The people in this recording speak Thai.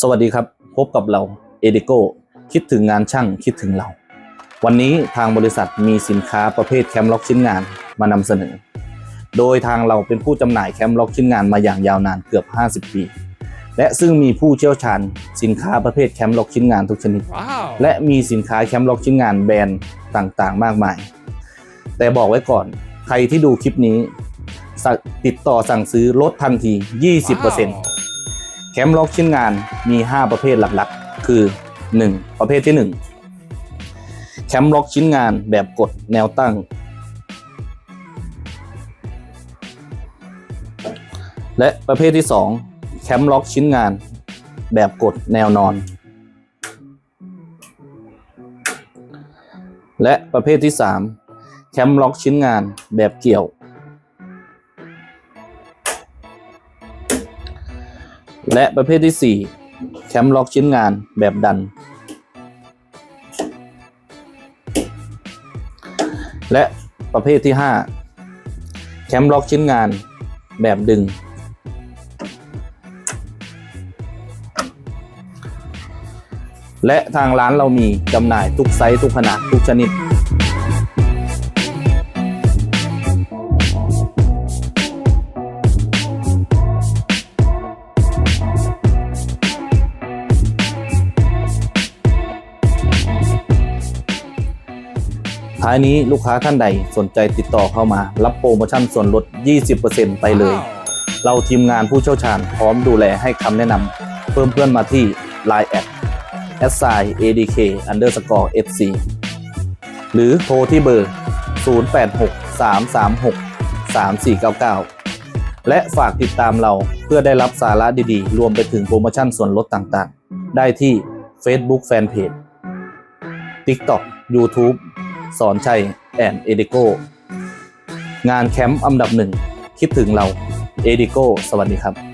สวัสดีครับ พบกับเราเอเดโกคิดถึงงานช่างคิดถึงเรา วันนี้ทางบริษัทมีสินค้าประเภทแคมล็อกชิ้นงานมานำเสนอ โดยทางเราเป็นผู้จำหน่ายแคมล็อกชิ้นงานมาอย่างยาวนานเกือบ 50 ปี และซึ่งมีผู้เชี่ยวชาญสินค้าประเภทแคมล็อกชิ้นงานทุกชนิด Wow. และมีสินค้าแคมป์ล็อกชิ้นงานแบรนด์ต่างๆ มากมาย แต่บอกไว้ก่อนใครที่ดูคลิปนี้สั่งติดต่อสั่งซื้อลดทันที 20% แคมป์ล็อกชิ้นงานมี 5 ประเภทหลักๆ คือ 1. ประเภทที่ 1 แคมป์ล็อกชิ้นงานแบบกดแนวตั้ง และประเภทที่ 2 แคมป์ล็อกชิ้นงานแบบกดแนวนอน และประเภทที่ 3 แคมล็อกชิ้นงานแบบเกี่ยว และประเภทที่ 4 แคมล็อกชิ้นงานแบบดัน และประเภทที่ 5 แคมล็อกชิ้นงานแบบดึง และทางร้านเรามีจำหน่ายทุกไซส์ทุกขนาดทุกชนิด ท้ายนี้ลูกค้าท่านใดสนใจติดต่อเข้ามา รับโปรโมชั่นส่วนลด 20%ไปเลย Wow. เราทีมงานผู้เชี่ยวชาญพร้อมดูแลให้คำแนะนำเพิ่มเพื่อนมาที่ Line แอด s i adk underscore fc หรือโทรที่เบอร์ 086 336 3499 และฝากติดตามเราเพื่อได้รับสาระดีๆ รวมไปถึงโปรโมชั่นส่วนลดต่างๆ ได้ที่ Facebook Fanpage TikTok YouTube สอนชัยแอนเอเดโกงานแคมป์อันดับหนึ่งคิดถึงเราเอดิโกสวัสดีครับ